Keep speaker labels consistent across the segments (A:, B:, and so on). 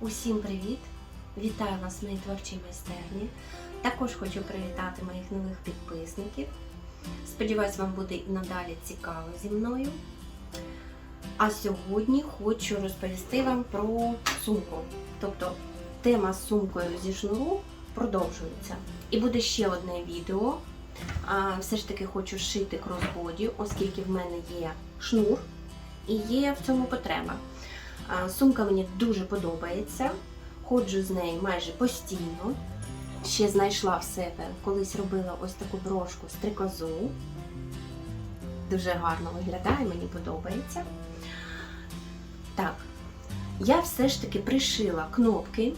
A: Усім привіт! Вітаю вас моїй творчій майстерні. Також хочу привітати моїх нових підписників. Сподіваюсь, вам буде і надалі цікаво зі мною. А сьогодні хочу розповісти вам про сумку. Тобто тема з сумкою зі шнуру продовжується. І буде ще одне відео. Все ж таки хочу шити кросбоді, оскільки в мене є шнур і є в цьому потреба. Сумка мені дуже подобається. Ходжу з нею майже постійно. Ще знайшла в себе, колись робила ось таку брошку з трикозу. Дуже гарно виглядає, мені подобається. Так, я все ж таки пришила кнопки,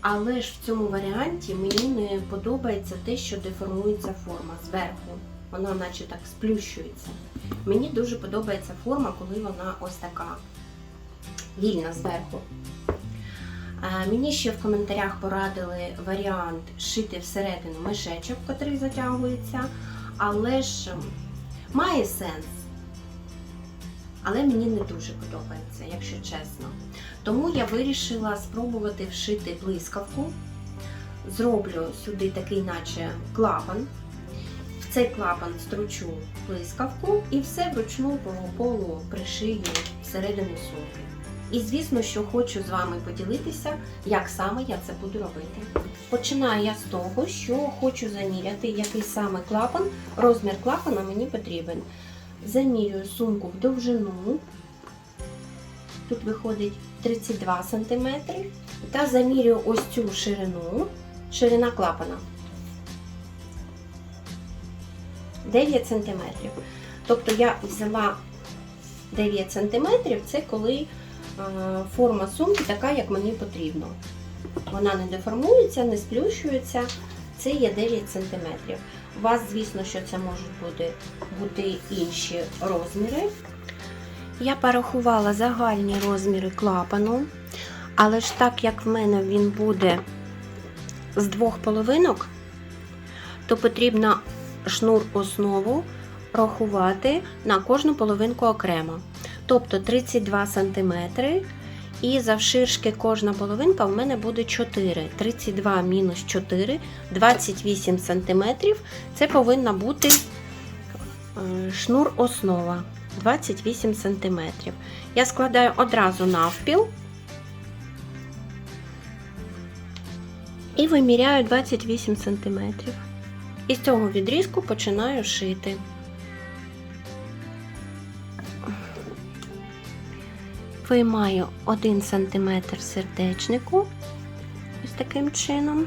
A: але ж в цьому варіанті мені не подобається те, що деформується форма зверху. Вона наче так сплющується. Мені дуже подобається форма, коли вона ось така вільна зверху. Мені ще в коментарях порадили варіант шити всередину мешечок, котрий затягується, але ж ем, має сенс. Але мені не дуже подобається, якщо чесно. Тому я вирішила спробувати вшити блискавку. Зроблю сюди такий, наче клапан. В цей клапан стручу блискавку і все вручну по полу пришию всередину сумки. І звісно, що хочу з вами поділитися, як саме я це буду робити. Починаю я з того, що хочу заміряти, який саме клапан, розмір клапана мені потрібен. Замірюю сумку в довжину. Тут виходить 32 см. Та замірюю ось цю ширину, ширина клапана. 9 см. Тобто я взяла 9 см, це коли форма сумки така, як мені потрібно. Вона не деформується, не сплющується. Це є 9 см. У вас, звісно, що це можуть бути, бути інші розміри. Я порахувала загальні розміри клапану, але ж так як в мене він буде з двох половинок, то потрібно шнур основу рахувати на кожну половинку окремо. Тобто 32 см. І завширшки кожна половинка в мене буде 4. 32 мінус 4, 28 см. Це повинна бути е, шнур основа 28 см. Я складаю одразу навпіл і виміряю 28 см. І з цього відрізку починаю шити. Виймаю 1 см сердечнику ось таким чином.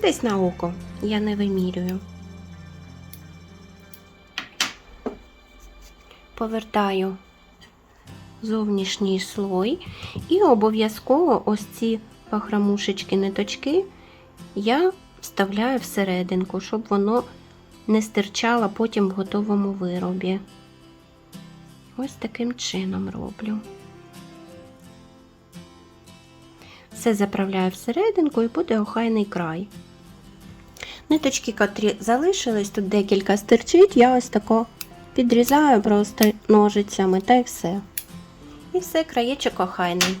A: Десь на око я не вимірюю. Повертаю зовнішній слой і обов'язково ось ці пахрамушечки ниточки я вставляю всерединку, щоб воно не стирчала потім в готовому виробі. Ось таким чином роблю. Все заправляю всерединку і буде охайний край. Ниточки, котрі залишились, тут декілька стирчить, я ось тако підрізаю просто ножицями та й все. І все, краєчок охайний.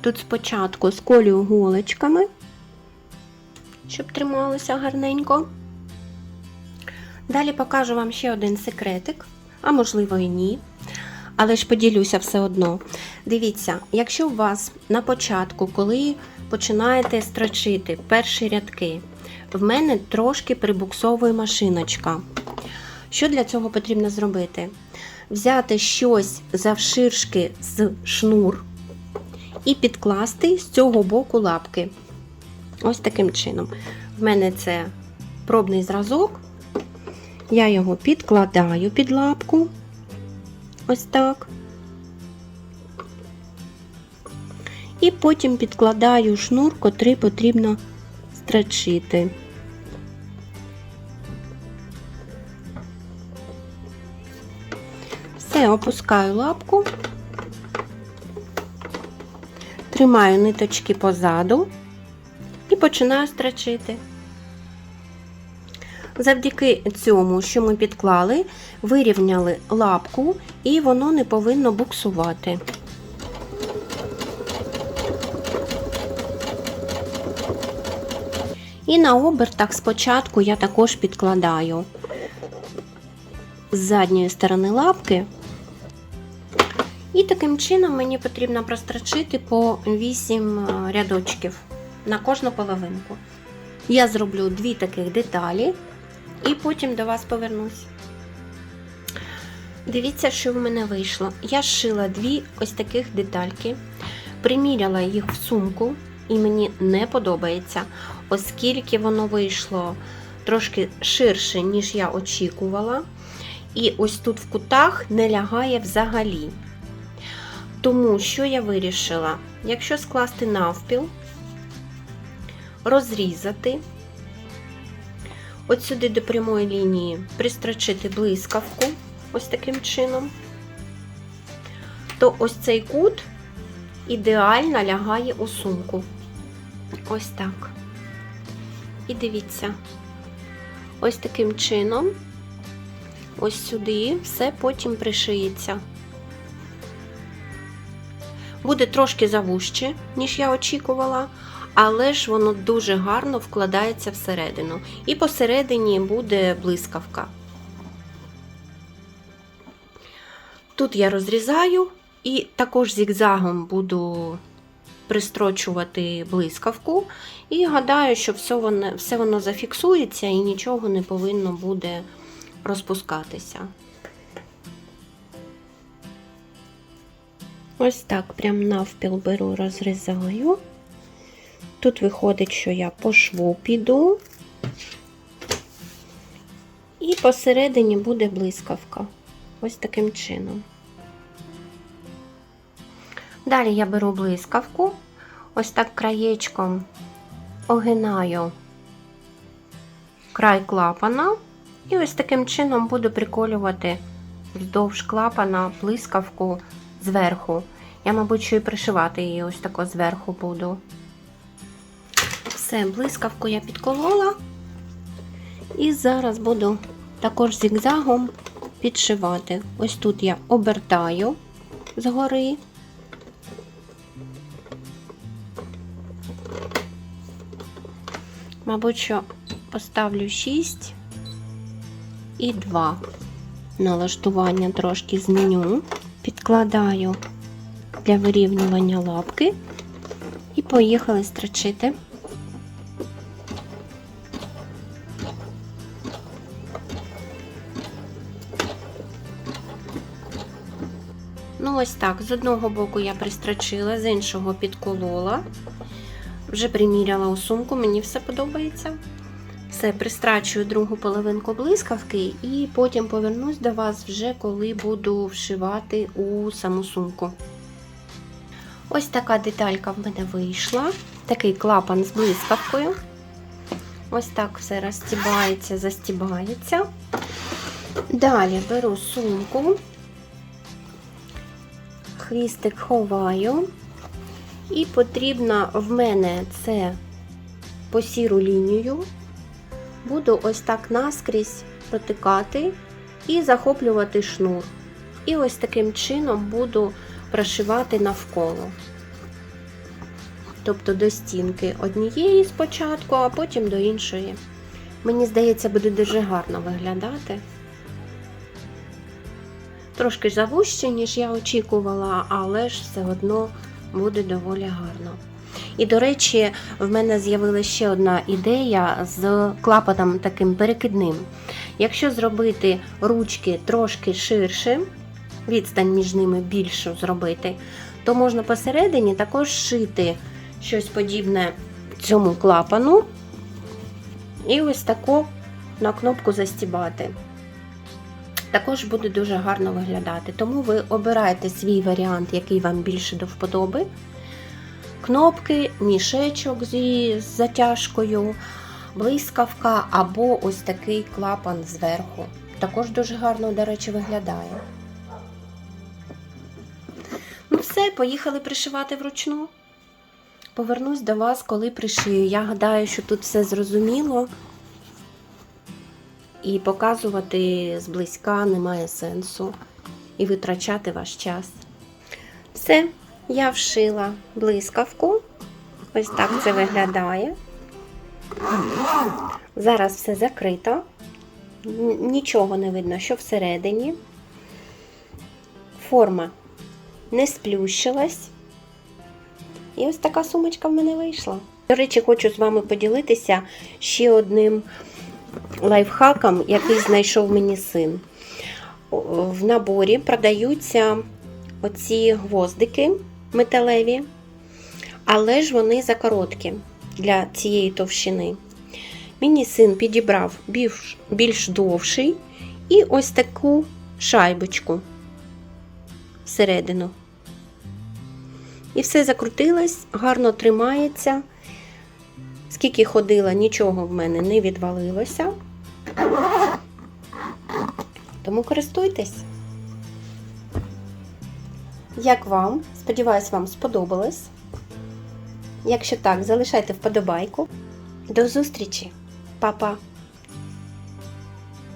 A: Тут спочатку сколюю голочками, щоб трималося гарненько. Далі покажу вам ще один секретик, а можливо і ні. Але ж поділюся все одно. Дивіться, якщо у вас на початку, коли починаєте строчити перші рядки, в мене трошки прибуксовує машиночка. Що для цього потрібно зробити? Взяти щось завширшки з шнур і підкласти з цього боку лапки. Ось таким чином. В мене це пробний зразок. Я його підкладаю під лапку. Ось так. І потім підкладаю шнур, котрий потрібно строчити. Все, опускаю лапку, тримаю ниточки позаду і починаю строчити. Завдяки цьому, що ми підклали, вирівняли лапку і воно не повинно буксувати. І на обертах спочатку я також підкладаю з задньої сторони лапки. І таким чином мені потрібно прострочити по 8 рядочків на кожну половинку. Я зроблю дві таких деталі і потім до вас повернусь. Дивіться, що в мене вийшло. Я зшила дві ось таких детальки, приміряла їх в сумку, і мені не подобається, оскільки воно вийшло трошки ширше, ніж я очікувала. І ось тут в кутах не лягає взагалі. Тому що я вирішила, якщо скласти навпіл, розрізати, от сюди до прямої лінії пристрочити блискавку, ось таким чином, то ось цей кут ідеально лягає у сумку. Ось так. І дивіться, ось таким чином, ось сюди все потім пришиється. Буде трошки завужче, ніж я очікувала, але ж воно дуже гарно вкладається всередину. І посередині буде блискавка. Тут я розрізаю і також зігзагом буду пристрочувати блискавку. І гадаю, що все воно, все воно зафіксується і нічого не повинно буде розпускатися. Ось так прям навпіл беру, розрізаю. Тут виходить, що я по шву піду, і посередині буде блискавка. Ось таким чином. Далі я беру блискавку, ось так краєчком огинаю край клапана, і ось таким чином буду приколювати вздовж клапана блискавку зверху. Я, мабуть, що і пришивати її ось тако зверху буду. Все, блискавку я підколола. І зараз буду також зігзагом підшивати. Ось тут я обертаю згори. Мабуть, що поставлю 6 і 2. Налаштування трошки зміню. Підкладаю для вирівнювання лапки і поїхали строчити. Ось так. З одного боку я пристрочила, з іншого підколола. Вже приміряла у сумку, мені все подобається. Все, пристрачую другу половинку блискавки і потім повернусь до вас вже коли буду вшивати у саму сумку. Ось така деталька в мене вийшла. Такий клапан з блискавкою. Ось так все розстібається, застібається. Далі беру сумку, хвістик ховаю. І потрібно в мене це по сіру лінію. Буду ось так наскрізь протикати і захоплювати шнур. І ось таким чином буду прошивати навколо. Тобто до стінки однієї спочатку, а потім до іншої. Мені здається, буде дуже гарно виглядати. Трошки завужче, ніж я очікувала, але ж все одно буде доволі гарно. І, до речі, в мене з'явилася ще одна ідея з клапаном таким перекидним. Якщо зробити ручки трошки ширше, відстань між ними більшу зробити, то можна посередині також шити щось подібне цьому клапану. І ось тако на кнопку застібати. Також буде дуже гарно виглядати. Тому ви обираєте свій варіант, який вам більше до вподоби. Кнопки, мішечок зі затяжкою, блискавка або ось такий клапан зверху. Також дуже гарно, до речі, виглядає. Ну, все, поїхали пришивати вручну. Повернусь до вас, коли пришию. Я гадаю, що тут все зрозуміло. І показувати зблизька немає сенсу і витрачати ваш час. Все, я вшила блискавку. Ось так це виглядає. Зараз все закрито. Нічого не видно, що всередині. Форма не сплющилась. І ось така сумочка в мене вийшла. До речі, хочу з вами поділитися ще одним лайфхаком, який знайшов мені син. В наборі продаються оці гвоздики металеві, але ж вони закороткі для цієї товщини. Мені син підібрав більш, більш довший і ось таку шайбочку всередину. І все закрутилось, гарно тримається. Скільки ходила, нічого в мене не відвалилося. Тому користуйтесь. Як вам? Сподіваюсь, вам сподобалось. Якщо так, залишайте вподобайку. До зустрічі, Па-па!